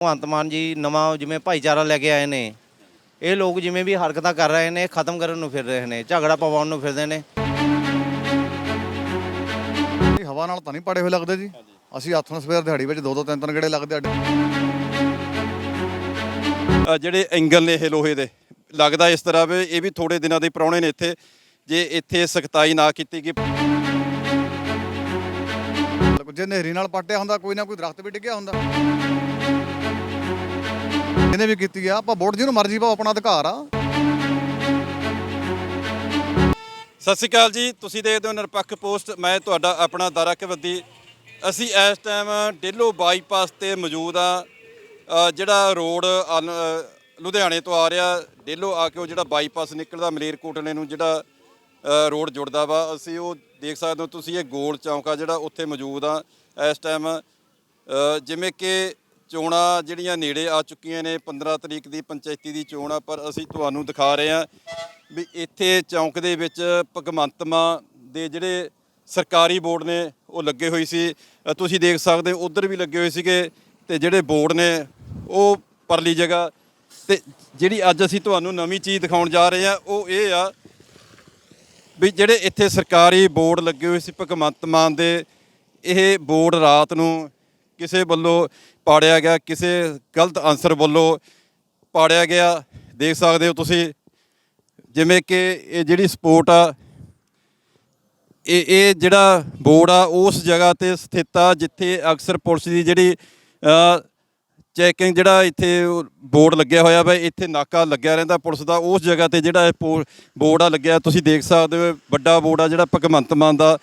ਭਗਵੰਤ ਮਾਨ ਜੀ ਨਵਾਂ ਜਿਵੇਂ ਭਾਈਚਾਰਾ ਲੈ ਕੇ ਆਏ ਨੇ ਇਹ ਲੋਕ ਜਿਵੇਂ ਵੀ ਹਰਕਤਾਂ ਕਰ ਰਹੇ ਨੇ ਖਤਮ ਕਰਨ ਨੂੰ ਫਿਰ ਰਹੇ ਨੇ ਝਗੜਾ ਪਵਾਉਣ ਨੂੰ ਫਿਰਦੇ ਨੇ। ਇਹ ਹਵਾ ਨਾਲ ਤਾਂ ਨਹੀਂ ਪੜੇ ਹੋਏ ਲੱਗਦੇ ਜੀ। ਅਸੀਂ ਹੱਥ ਨਾਲ ਸਵੇਰ ਦਿਹਾੜੀ ਵਿੱਚ ਦੋ ਦੋ ਤਿੰਨ ਤਿੰਨ ਗੇੜੇ ਲੱਗਦੇ ਅੱਡੇ ਅ, ਜਿਹੜੇ ਐਂਗਲ ਨੇ ਇਹ ਲੋਹੇ ਦੇ ਲੱਗਦਾ ਇਸ ਤਰ੍ਹਾਂ ਵੀ ਇਹ ਵੀ ਥੋੜੇ ਦਿਨਾਂ ਦੇ ਪ੍ਰਾਹੁਣੇ ਨੇ ਇੱਥੇ ਜੇ ਇੱਥੇ ਸਖਤਾਈ ਨਾ ਕੀਤੀ ਗਈ। ਜੇ ਨਹਿਰੀ ਨਾਲ ਪੱਟਿਆ ਹੁੰਦਾ ਕੋਈ ਨਾ ਕੋਈ ਦਰਖਤ ਵੀ ਡਿੱਗਿਆ ਹੁੰਦਾ। ਇਹਨੇ ਵੀ ਕੀਤੀ ਆ, ਆਪਾਂ ਵੋਟ ਜਿਹਨੂੰ ਮਰਜ਼ੀ ਪਾਓ, ਆਪਣਾ ਅਧਿਕਾਰ ਆ। ਸਤਿ ਸ਼੍ਰੀ ਅਕਾਲ ਜੀ, ਤੁਸੀਂ ਦੇਖਦੇ ਹੋ ਨਿਰਪੱਖ ਪੋਸਟ, ਮੈਂ ਤੁਹਾਡਾ ਆਪਣਾ ਦਾਰਾ ਕਵੱਦੀ ਅਸੀਂ ਇਸ ਟਾਈਮ ਡੇਲੋ ਬਾਈਪਾਸ ਤੇ ਮੌਜੂਦ ਆ। ਜਿਹੜਾ ਰੋਡ ਅਨ- ਲੁਧਿਆਣੇ ਤੋਂ ਆ ਰਿਹਾ, ਡੇਲੋ ਆ ਕੇ ਉਹ ਜਿਹੜਾ ਬਾਈਪਾਸ ਨਿਕਲਦਾ ਮਲੇਰਕੋਟਲੇ ਨੂੰ, ਜਿਹੜਾ ਰੋਡ ਜੁੜਦਾ ਵਾ। ਅਸੀਂ ਉਹ ਦੇਖ ਸਕਦੇ ਹੋ, ਤੁਸੀਂ ਇਹ ਗੋਲ ਚੌਂਕ ਆ ਜਿਹੜਾ ਉੱਥੇ ਮੌਜੂਦ ਆ। ਇਸ ਟਾਈਮ ਜਿਵੇਂ ਕਿ ਚੋਣਾਂ ਜਿਹੜੀਆਂ ਨੇੜੇ ਆ ਚੁੱਕੀਆਂ ਨੇ 15 ਤਰੀਕ ਦੀ ਪੰਚਾਇਤੀ ਦੀ ਚੋਣ ਆ, ਪਰ ਅਸੀਂ ਤੁਹਾਨੂੰ ਦਿਖਾ ਰਹੇ ਹਾਂ ਵੀ ਇੱਥੇ ਚੌਂਕ ਦੇ ਵਿੱਚ ਭਗਵੰਤ ਮਾਨ ਦੇ ਜਿਹੜੇ ਸਰਕਾਰੀ ਬੋਰਡ ਨੇ, ਉਹ ਲੱਗੇ ਹੋਈ ਸੀ। ਤੁਸੀਂ ਦੇਖ ਸਕਦੇ ਹੋ, ਉਧਰ ਵੀ ਲੱਗੇ ਹੋਏ ਸੀਗੇ ਤੇ ਜਿਹੜੇ ਬੋਰਡ ਨੇ, ਉਹ ਪਰਲੀ ਜਗ੍ਹਾ। ਤੇ ਜਿਹੜੀ ਅੱਜ ਅਸੀਂ ਤੁਹਾਨੂੰ ਨਵੀਂ ਚੀਜ਼ ਦਿਖਾਉਣ ਜਾ ਰਹੇ ਹਾਂ, ਉਹ ਇਹ ਆ ਵੀ ਜਿਹੜੇ ਇੱਥੇ ਸਰਕਾਰੀ ਬੋਰਡ ਲੱਗੇ ਹੋਏ ਸੀ ਭਗਵੰਤ ਮਾਨ ਦੇ, ਇਹ ਬੋਰਡ ਰਾਤ ਨੂੰ ਕਿਸੇ ਵੱਲੋਂ ਪਾੜਿਆ ਗਿਆ, ਕਿਸੇ ਗਲਤ ਆਨਸਰ ਵੱਲੋਂ ਪਾੜਿਆ ਗਿਆ, ਦੇਖ ਸਕਦੇ ਹੋ ਤੁਸੀਂ, ਜਿਵੇਂ ਕਿ ਇਹ ਜਿਹੜੀ ਸਪੋਰਟ ਆ, ਇਹ ਇਹ ਜਿਹੜਾ ਬੋਰਡ ਆ, ਉਸ ਜਗ੍ਹਾ ਤੇ ਸਥਿਤ ਆ, ਜਿੱਥੇ ਅਕਸਰ ਪੁਲਿਸ ਦੀ ਜਿਹੜੀ ਚੈਕਿੰਗ ਜਿਹੜਾ ਇੱਥੇ ਬੋਰਡ ਲੱਗਿਆ ਹੋਇਆ ਵਾ, ਇੱਥੇ ਨਾਕਾ ਲੱਗਿਆ ਰਹਿੰਦਾ ਪੁਲਿਸ ਦਾ, ਉਸ ਜਗ੍ਹਾ ਤੇ ਜਿਹੜਾ ਇਹ ਪੋ- ਬੋਰਡ ਆ ਲੱਗਿਆ, ਤੁਸੀਂ ਦੇਖ ਸਕਦੇ ਹੋ ਵੱਡਾ ਬੋਰਡ ਆ ਜਿਹੜਾ ਭਗਵੰਤ ਮਾਨ ਦਾ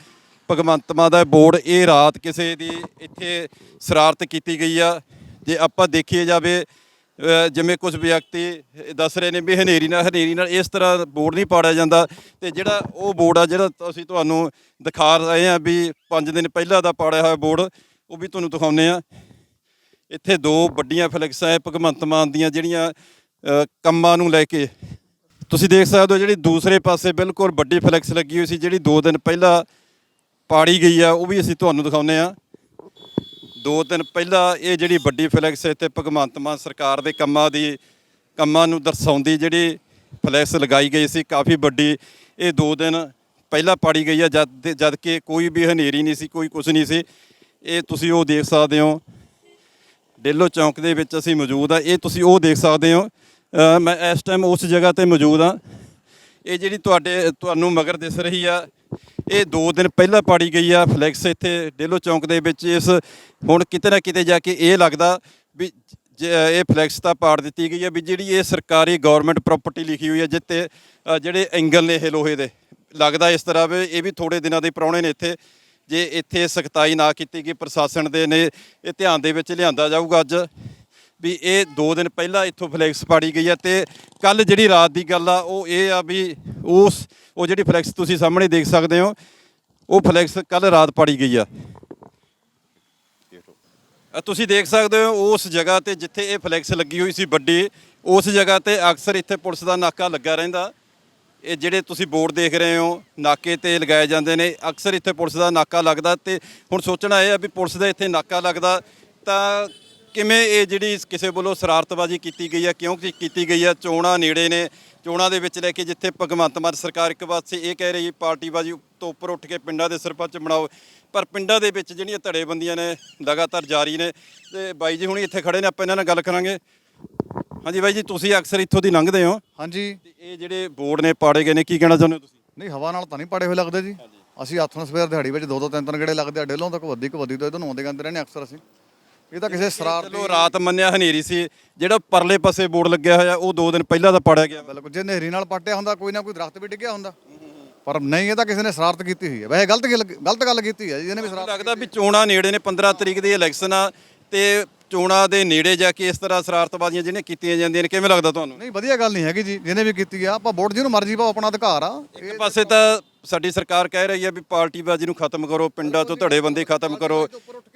ਭਗਵੰਤ ਮਾਨ ਦਾ ਬੋਰਡ ਇਹ ਰਾਤ ਕਿਸੇ ਦੀ ਇੱਥੇ ਸ਼ਰਾਰਤ ਕੀਤੀ ਗਈ ਆ। ਜੇ ਆਪਾਂ ਦੇਖੀਏ ਜਾਵੇ ਜਿਵੇਂ ਕੁਝ ਵਿਅਕਤੀ ਦੱਸ ਰਹੇ ਨੇ ਵੀ ਹਨੇਰੀ ਨਾਲ ਹਨੇਰੀ ਨਾਲ ਇਸ ਤਰ੍ਹਾਂ ਬੋਰਡ ਨਹੀਂ ਪਾੜਿਆ ਜਾਂਦਾ ਤੇ ਜਿਹੜਾ ਉਹ ਬੋਰਡ ਆ, ਜਿਹੜਾ ਅਸੀਂ ਤੁਹਾਨੂੰ ਦਿਖਾ ਰਹੇ ਆ ਵੀ 5 ਦਿਨ ਪਹਿਲਾਂ ਦਾ ਪਾੜਿਆ ਹੋਇਆ ਬੋਰਡ, ਉਹ ਵੀ ਤੁਹਾਨੂੰ ਦਿਖਾਉਂਦੇ ਆ ਇੱਥੇ ਦੋ ਵੱਡੀਆਂ ਫਲੈਕਸਾਂ ਹੈ, ਭਗਵੰਤ ਮਾਨ ਦੀਆਂ ਜਿਹੜੀਆਂ ਕੰਮਾਂ ਨੂੰ ਲੈ ਕੇ। ਤੁਸੀਂ ਦੇਖ ਸਕਦੇ ਹੋ ਜਿਹੜੀ ਦੂਸਰੇ ਪਾਸੇ ਬਿਲਕੁਲ ਵੱਡੀ ਫਲੈਕਸ ਲੱਗੀ ਹੋਈ ਸੀ, ਜਿਹੜੀ 2 ਦਿਨ ਪਹਿਲਾਂ ਪਾੜੀ ਗਈ ਆ, ਉਹ ਵੀ ਅਸੀਂ ਤੁਹਾਨੂੰ ਦਿਖਾਉਂਦੇ ਆ। ਦੋ ਦਿਨ ਪਹਿਲਾਂ ਇਹ ਜਿਹੜੀ ਵੱਡੀ ਫਲੈਕਸ ਇੱਥੇ ਭਗਵੰਤ ਮਾਨ ਸਰਕਾਰ ਦੇ ਕੰਮਾਂ ਦੀ, ਕੰਮਾਂ ਨੂੰ ਦਰਸਾਉਂਦੀ ਜਿਹੜੀ ਫਲੈਕਸ ਲਗਾਈ ਗਈ ਸੀ, ਕਾਫੀ ਵੱਡੀ। ਇਹ ਦੋ ਦਿਨ ਪਹਿਲਾਂ ਪਾੜੀ ਗਈ ਆ, ਜਦ ਜਦ ਕਿ ਕੋਈ ਵੀ ਹਨੇਰੀ ਨਹੀਂ ਸੀ, ਕੋਈ ਕੁਝ ਨਹੀਂ ਸੀ। ਇਹ ਤੁਸੀਂ ਉਹ ਦੇਖ ਸਕਦੇ ਹੋ। ਡੇਲੋ ਚੌਂਕ ਦੇ ਵਿੱਚ ਅਸੀਂ ਮੌਜੂਦ ਆ। ਇਹ ਤੁਸੀਂ ਉਹ ਦੇਖ ਸਕਦੇ ਹੋ। ਮੈਂ ਇਸ ਟਾਈਮ ਉਸ ਜਗ੍ਹਾ ਤੇ ਮੌਜੂਦ ਆ। ਇਹ ਜਿਹੜੀ ਤੁਹਾਡੇ, ਤੁਹਾਨੂੰ ਮਗਰ ਦਿਸ ਰਹੀ ਆ ਇਹ 2 ਦਿਨ ਪਹਿਲਾਂ ਪਾੜੀ ਗਈ ਆ ਫਲੈਕਸ ਇੱਥੇ ਡੇਲੋ ਚੌਂਕ ਦੇ ਵਿੱਚ। ਇਸ ਹੁਣ ਕਿਤੇ ਨਾ ਕਿਤੇ ਜਾ ਕੇ ਇਹ ਲੱਗਦਾ ਵੀ ਜ- ਇਹ ਫਲੈਕਸ ਤਾਂ ਪਾੜ ਦਿੱਤੀ ਗਈ ਆ ਵੀ ਜਿਹੜੀ ਇਹ ਸਰਕਾਰੀ ਗਵਰਨਮੈਂਟ ਪ੍ਰਾਪਰਟੀ ਲਿਖੀ ਹੋਈ ਹੈ ਜਿੱਤੇ ਜਿਹੜੇ ਐਂਗਲ ਨੇ ਇਹ ਲੋਹੇ ਦੇ। ਲੱਗਦਾ ਇਸ ਤਰ੍ਹਾਂ ਵੀ ਇਹ ਵੀ ਥੋੜੇ ਦਿਨਾਂ ਦੇ ਪ੍ਰਾਹੁਣੇ ਨੇ ਇੱਥੇ। ਜੇ ਇੱਥੇ ਸਖਤਾਈ ਨਾ ਕੀਤੀ ਗਈ, ਪ੍ਰਸ਼ਾਸਨ ਦੇ ਨੇ ਇਹ ਧਿਆਨ ਦੇ ਵਿੱਚ ਲਿਆਂਦਾ ਜਾਊਗਾ ਅੱਜ ਵੀ ਇਹ 2 ਦਿਨ ਪਹਿਲਾਂ ਇੱਥੋਂ ਫਲੈਕਸ ਪਾੜੀ ਗਈ ਹੈ ਤੇ ਕੱਲ ਜਿਹੜੀ ਰਾਤ ਦੀ ਗੱਲ ਆ, ਉਹ ਇਹ ਆ ਵੀ ਉਸ, ਉਹ ਜਿਹੜੀ ਫਲੈਕਸ ਤੁਸੀਂ ਸਾਹਮਣੇ ਦੇਖ ਸਕਦੇ ਹੋ, ਉਹ ਫਲੈਕਸ ਕੱਲ ਰਾਤ ਪਾੜੀ ਗਈ ਆ। ਤੁਸੀਂ ਦੇਖ ਸਕਦੇ ਹੋ ਉਸ ਜਗ੍ਹਾ ਤੇ ਜਿੱਥੇ ਇਹ ਫਲੈਕਸ ਲੱਗੀ ਹੋਈ ਸੀ ਵੱਡੀ, ਉਸ ਜਗ੍ਹਾ ਤੇ ਅਕਸਰ ਇੱਥੇ ਪੁਲਿਸ ਦਾ ਨਾਕਾ ਲੱਗਾ ਰਹਿੰਦਾ। ਇਹ ਜਿਹੜੇ ਤੁਸੀਂ ਬੋਰਡ ਦੇਖ ਰਹੇ ਹੋ, ਨਾਕੇ ਤੇ ਲਗਾਏ ਜਾਂਦੇ ਨੇ, ਅਕਸਰ ਇੱਥੇ ਪੁਲਿਸ ਦਾ ਨਾਕਾ ਲੱਗਦਾ ਤੇ ਹੁਣ ਸੋਚਣਾ ਇਹ ਆ ਵੀ ਪੁਲਿਸ ਦਾ ਇੱਥੇ ਨਾਕਾ ਲੱਗਦਾ, ਤਾਂ ਕਿਵੇਂ ਇਹ ਜਿਹੜੀ ਕਿਸੇ ਵੱਲੋਂ ਸ਼ਰਾਰਤਬਾਜ਼ੀ ਕੀਤੀ ਗਈ ਆ ਕਿਉਂ ਕੀ- ਕੀਤੀ ਗਈ ਆ ਚੋਣਾਂ ਨੇੜੇ ਨੇ। ਚੋਣਾਂ ਦੇ ਵਿੱਚ ਲੈ ਕੇ ਜਿੱਥੇ ਭਗਵੰਤ ਮਾਨ ਸਰਕਾਰ ਇੱਕ ਪਾਸੇ ਇਹ ਕਹਿ ਰਹੀ ਪਾਰਟੀਬਾਜ਼ੀ ਤੋਂ ਉੱਪਰ ਉੱਠ ਕੇ ਪਿੰਡਾਂ ਦੇ ਸਰਪੰਚ ਬਣਾਓ। ਪਰ ਪਿੰਡਾਂ ਦੇ ਵਿੱਚ ਜਿਹੜੀਆਂ ਧੜੇਬੰਦੀਆਂ ਨੇ ਲਗਾਤਾਰ ਜਾਰੀ ਨੇ ਤੇ ਬਾਈ ਜੀ ਹੁਣੀ ਇੱਥੇ ਖੜੇ ਨੇ ਆਪਾਂ ਇਹਨਾਂ ਨਾਲ ਗੱਲ ਕਰਾਂਗੇ। ਹਾਂਜੀ ਬਾਈ ਜੀ ਤੁਸੀਂ ਅਕਸਰ ਇੱਥੋਂ ਦੀ ਲੰਘਦੇ ਹੋ। ਹਾਂਜੀ। ਤੇ ਇਹ ਜਿਹੜੇ ਬੋਰਡ ਨੇ ਪਾੜੇ ਗਏ ਨੇ ਕੀ ਕਹਿਣਾ ਚਾਹੁੰਦੇ ਹੋ ਤੁਸੀਂ? ਨਹੀਂ ਹਵਾ ਨਾਲ ਤਾਂ ਨਹੀਂ ਪੜੇ ਹੋਏ ਲੱਗਦੇ ਜੀ। ਅਸੀਂ ਹੱਥ ਨਾਲ ਸਵੇਰ ਦਿਹਾੜੀ ਵਿੱਚ ਦੋ ਦੋ ਤਿੰਨ ਤਿੰਨ ਗੇੜੇ ਲੱਗਦੇ ਅੱਡੇ ਲੋਂ ਤੱਕ ਵੱਧੀ ਕਵੱਦੀ ਤੋਂ ਇਧਰ ਨੂੰ ਆਉਂਦੇ ਜਾਂਦੇ ਰਹਿੰਦੇ ਅਕਸਰ ਅਸੀਂ। ਇਹ ਤਾਂ ਕਿਸੇ ਸ਼ਰਾਰਤੀ ਚਲੋ ਰਾਤ ਮੰਨਿਆ ਹਨੇਰੀ ਸੀ। ਜਿਹੜਾ ਪਰਲੇ ਪਾਸੇ ਬੋਰਡ ਲੱਗਿਆ ਹੋਇਆ ਉਹ 2 ਦਿਨ ਪਹਿਲਾਂ ਤਾਂ ਪਾੜਿਆ ਗਿਆ। ਬਿਲਕੁਲ ਜੇ ਨਹਿਰੀ ਨਾਲ ਪੱਟਿਆ ਹੁੰਦਾ ਕੋਈ ਨਾ ਕੋਈ ਦਰਖਤ ਵੀ ਡਿੱਗਿਆ ਹੁੰਦਾ। ਪਰ ਨਹੀਂ ਇਹ ਤਾਂ ਕਿਸੇ ਨੇ ਸ਼ਰਾਰਤ ਕੀਤੀ ਹੋਈ ਹੈ। ਵੈਸੇ ਗਲਤ ਗੱਲ ਗਲਤ ਗੱਲ ਕੀਤੀ ਹੈ ਜੀ ਇਹਨੇ ਵੀ ਸ਼ਰਾਰਤ ਲੱਗਦਾ ਵੀ ਚੋਣਾਂ ਨੇੜੇ ਨੇ 15 ਤਰੀਕ ਦੀ ਇਲੈਕਸ਼ਨ ਆ ਤੇ ਚੋਣਾਂ ਦੇ ਨੇੜੇ ਜਾ ਕੇ ਇਸ ਤਰ੍ਹਾਂ ਸ਼ਰਾਰਤਬਾਜ਼ੀਆਂ ਜਿਹੜੀਆਂ ਕੀਤੀਆਂ ਜਾਂਦੀਆਂ ਨੇ ਕਿਵੇਂ ਲੱਗਦਾ ਤੁਹਾਨੂੰ? ਨਹੀਂ ਵਧੀਆ ਗੱਲ ਨਹੀਂ ਹੈਗੀ ਜੀ ਜਿਹਨੇ ਵੀ ਕੀਤੀ ਆ ਆਪਾਂ ਵੋਟ ਜਿਹਨੂੰ ਮਰਜ਼ੀ ਪਾਓ ਆਪਣਾ ਅਧਿਕਾਰ ਆ। ਇੱਕ ਪਾਸੇ ਤਾਂ ਸਾਡੀ ਸਰਕਾਰ ਕਹਿ ਰਹੀ ਹੈ ਵੀ ਪਾਰਟੀਬਾਜ਼ੀ ਨੂੰ ਖਤਮ ਕਰੋ ਪਿੰਡਾਂ ਤੋਂ ਧੜੇਬੰਦੀ ਖਤਮ ਕਰੋ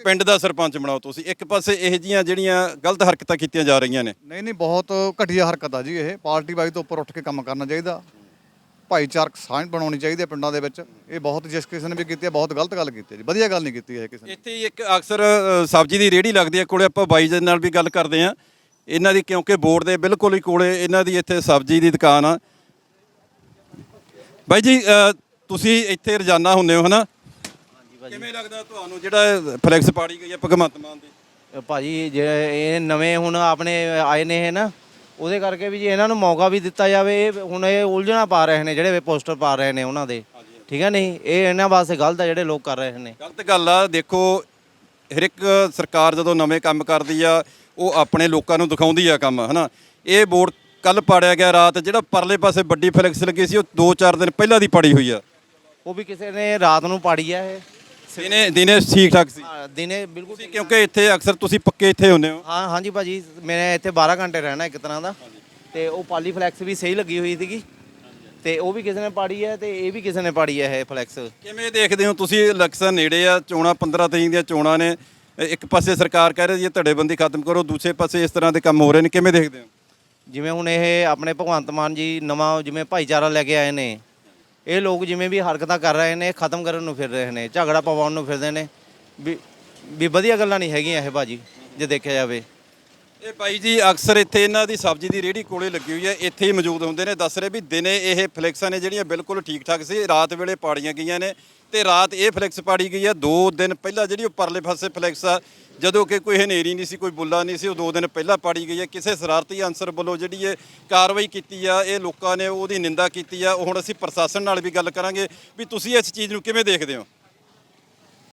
ਪਿੰਡ ਦਾ ਸਰਪੰਚ ਬਣਾਓ ਤੁਸੀਂ। ਇੱਕ ਪਾਸੇ ਇਹ ਜੀਆਂ ਜਿਹੜੀਆਂ ਗਲਤ ਹਰਕਤਾਂ ਕੀਤੀਆਂ ਜਾ ਰਹੀਆਂ ਨੇ। ਨਹੀਂ ਨਹੀਂ ਬਹੁਤ ਘਟੀਆ ਹਰਕਤ ਆ ਜੀ ਇਹ। ਪਾਰਟੀ ਵਾਈ ਤੋਂ ਉੱਪਰ ਉੱਠ ਕੇ ਕੰਮ ਕਰਨਾ ਚਾਹੀਦਾ। ਭਾਈਚਾਰਕ ਸਾਂਝ ਬਣਾਉਣੀ ਚਾਹੀਦੀ ਹੈ ਪਿੰਡਾਂ ਦੇ ਵਿੱਚ। ਇਹ ਬਹੁਤ ਜਿਸ ਕਿਸੇ ਨੇ ਵੀ ਕੀਤੀ ਹੈ ਬਹੁਤ ਗਲਤ ਗੱਲ ਕੀਤੀ ਹੈ ਜੀ। ਵਧੀਆ ਗੱਲ ਨਹੀਂ ਕੀਤੀ ਹੈ ਕਿਸੇ ਨੇ। ਇੱਥੇ ਇੱਕ ਅਕਸਰ ਸਬਜ਼ੀ ਦੀ ਰੇਹੜੀ ਲੱਗਦੀ ਹੈ। ਕੋਲੇ ਆਪਾਂ ਬਾਈ ਜੀ ਨਾਲ ਵੀ ਗੱਲ ਕਰਦੇ ਆ ਇਹਨਾਂ ਦੀ ਕਿਉਂਕਿ ਬੋਰਡ ਦੇ ਬਿਲਕੁਲ ਹੀ ਕੋਲੇ ਇਹਨਾਂ ਦੀ ਇੱਥੇ ਸਬਜ਼ੀ ਦੀ ਦੁਕਾਨ ਆ। ਬਾਈ ਜੀ ਤੁਸੀਂ ਇੱਥੇ ਰੋਜ਼ਾਨਾ ਹੁੰਦੇ ਹੋ ਹਨਾ? ਕਿਵੇਂ ਲੱਗਦਾ ਤੁਹਾਨੂੰ ਜਿਹੜਾ ਫਲੈਕਸ ਪਾੜੀ ਗਈ ਹੈ ਭਗਵੰਤ ਮਾਨ ਦੀ? ਭਾਜੀ ਜਿਹੜੇ ਇਹ ਨਵੇਂ ਹੁਣ ਆਪਣੇ ਆਏ ਨੇ ਨਾ ਉਹਦੇ ਕਰਕੇ ਵੀ ਜੇ ਇਹਨਾਂ ਨੂੰ ਮੌਕਾ ਵੀ ਦਿੱਤਾ ਜਾਵੇ ਇਹ ਹੁਣ ਇਹ ਉਲਝਣਾ ਪਾ ਰਹੇ ਨੇ ਜਿਹੜੇ ਪੋਸਟਰ ਪਾ ਰਹੇ ਨੇ ਉਹਨਾਂ ਦੇ। ਠੀਕ ਹੈ ਨਹੀਂ? ਇਹ ਇਹਨਾਂ ਵਾਸਤੇ ਗਲਤ ਆ ਜਿਹੜੇ ਲੋਕ ਕਰ ਰਹੇ ਨੇ। ਗਲਤ ਗੱਲ ਆ ਦੇਖੋ ਹਰ ਇੱਕ ਸਰਕਾਰ ਜਦੋਂ ਨਵੇਂ ਕੰਮ ਕਰਦੀ ਆ ਉਹ ਆਪਣੇ ਲੋਕਾਂ ਨੂੰ ਦਿਖਾਉਂਦੀ ਆ ਕੰਮ ਹਨਾ? ਇਹ ਬੋਰਡ ਕੱਲ ਪਾੜਿਆ ਗਿਆ ਰਾਤ ਜਿਹੜਾ ਪਰਲੇ ਪਾਸੇ ਵੱਡੀ ਫਲੈਕਸ ਲੱਗੀ ਸੀ ਉਹ 2-4 ਦਿਨ ਪਹਿਲਾਂ ਦੀ ਪੜੀ ਹੋਈ ਆ। ਉਹ ਵੀ ਕਿਸੇ ਨੇ ਰਾਤ ਨੂੰ ਪਾੜੀ ਆ ਇਹ। ਦਿਨੇ ਦਿਨੇ ਠੀਕ ਠਾਕ ਸੀ। ਹਾਂ, ਦਿਨੇ ਬਿਲਕੁਲ ਤੁਸੀਂ ਕਿਉਂਕਿ ਇੱਥੇ ਅਕਸਰ ਤੁਸੀਂ ਪੱਕੇ ਇੱਥੇ ਹੁੰਦੇ ਹੋ। ਹਾਂ ਹਾਂਜੀ ਭਾਜੀ ਮੈਂ ਇੱਥੇ 12 ਘੰਟੇ ਰਹਿਣਾ ਇੱਕ ਤਰ੍ਹਾਂ ਦਾ। ਤੇ ਉਹ ਪਾਲੀ ਫਲੈਕਸ ਵੀ ਸਹੀ ਲੱਗੀ ਹੋਈ ਸੀਗੀ। ਤੇ ਉਹ ਵੀ ਕਿਸੇ ਨੇ ਪਾੜੀ ਹੈ ਤੇ ਇਹ ਵੀ ਕਿਸੇ ਨੇ ਪਾੜੀ ਹੈ ਇਹ ਫਲੈਕਸ। ਕਿਵੇਂ ਦੇਖਦੇ ਹੋ ਤੁਸੀਂ ਇਲੈਕਸ਼ਨ ਨੇੜੇ ਆ ਚੋਣਾਂ 15 ਤਰੀਕ ਦੀਆਂ ਚੋਣਾਂ ਨੇ। ਅ, ਇੱਕ ਪਾਸੇ ਸਰਕਾਰ ਕਹਿ ਰਹੀ ਹੈ ਧੜੇਬੰਦੀ ਖਤਮ ਕਰੋ ਦੂਸਰੇ ਪਾਸੇ ਇਸ ਤਰ੍ਹਾਂ ਦੇ ਕੰਮ ਹੋ ਰਹੇ ਨੇ। ਕਿਵੇਂ ਦੇਖਦੇ ਹੋ? ਜਿਵੇਂ ਹੁਣ ਇਹ ਆਪਣੇ ਭਗਵੰਤ ਮਾਨ ਜੀ ਨਵਾਂ ਜਿਵੇਂ ਭਾਈਚਾਰਾ ਲੈ ਕੇ ਆਏ ਨੇ ਇਹ ਲੋਕ ਜਿਵੇਂ ਵੀ ਹਰਕਤਾਂ ਕਰ ਰਹੇ ਨੇ, ਖਤਮ ਕਰਨ ਨੂੰ ਫਿਰ ਰਹੇ ਨੇ, ਝਗੜਾ ਪਵਾਉਣ ਨੂੰ ਫਿਰਦੇ ਨੇ, ਵੀ ਵੀ ਵਧੀਆ ਗੱਲਾਂ ਨਹੀਂ ਹੈਗੀਆਂ ਇਹ ਭਾਜੀ, ਜੇ ਦੇਖਿਆ ਜਾਵੇ। ਇਹ ਭਾਈ ਜੀ, ਅਕਸਰ ਇੱਥੇ ਇਹਨਾਂ ਦੀ ਸਬਜ਼ੀ ਦੀ ਰੇਹੜੀ ਕੋਲੇ ਲੱਗੀ ਹੋਈ ਹੈ, ਇੱਥੇ ਹੀ ਮੌਜੂਦ ਹੁੰਦੇ ਨੇ। ਦੱਸ ਰਹੇ ਵੀ ਦਿਨੇ ਇਹ ਫਲੈਕਸਾਂ ਨੇ ਜਿਹੜੀਆਂ ਬਿਲਕੁਲ ਠੀਕ ਠਾਕ ਸੀ, ਰਾਤ ਵੇਲੇ ਪਾੜੀਆਂ ਗਈਆਂ ਨੇ। ਤੇ ਰਾਤ ਇਹ ਫਲੈਕਸ ਪਾੜੀ ਗਈ ਆ ਦੋ ਦਿਨ ਪਹਿਲਾਂ ਜਿਹੜੀ ਉਹ ਪਰਲੇ ਪਾਸੇ ਫਲੈਕਸ ਆ, ਜਦੋਂ ਕਿ ਕੋਈ ਹਨੇਰੀ ਨਹੀਂ ਸੀ, ਕੋਈ ਬੁੱਲਾ ਨਹੀਂ ਸੀ, ਉਹ ਦੋ ਦਿਨ ਪਹਿਲਾਂ ਪਾੜੀ ਗਈ ਹੈ। ਕਿਸੇ ਸ਼ਰਾਰਤੀ ਅਨਸਰ ਵੱਲੋਂ ਜਿਹੜੀ ਇਹ ਕਾਰਵਾਈ ਕੀਤੀ ਆ, ਇਹ ਲੋਕਾਂ ਨੇ ਉਹਦੀ ਨਿੰਦਾ ਕੀਤੀ ਆ। ਹੁਣ ਅਸੀਂ ਪ੍ਰਸ਼ਾਸਨ ਨਾਲ ਵੀ ਗੱਲ ਕਰਾਂਗੇ ਵੀ ਤੁਸੀਂ ਇਸ ਚੀਜ਼ ਨੂੰ ਕਿਵੇਂ ਦੇਖਦੇ ਹੋ?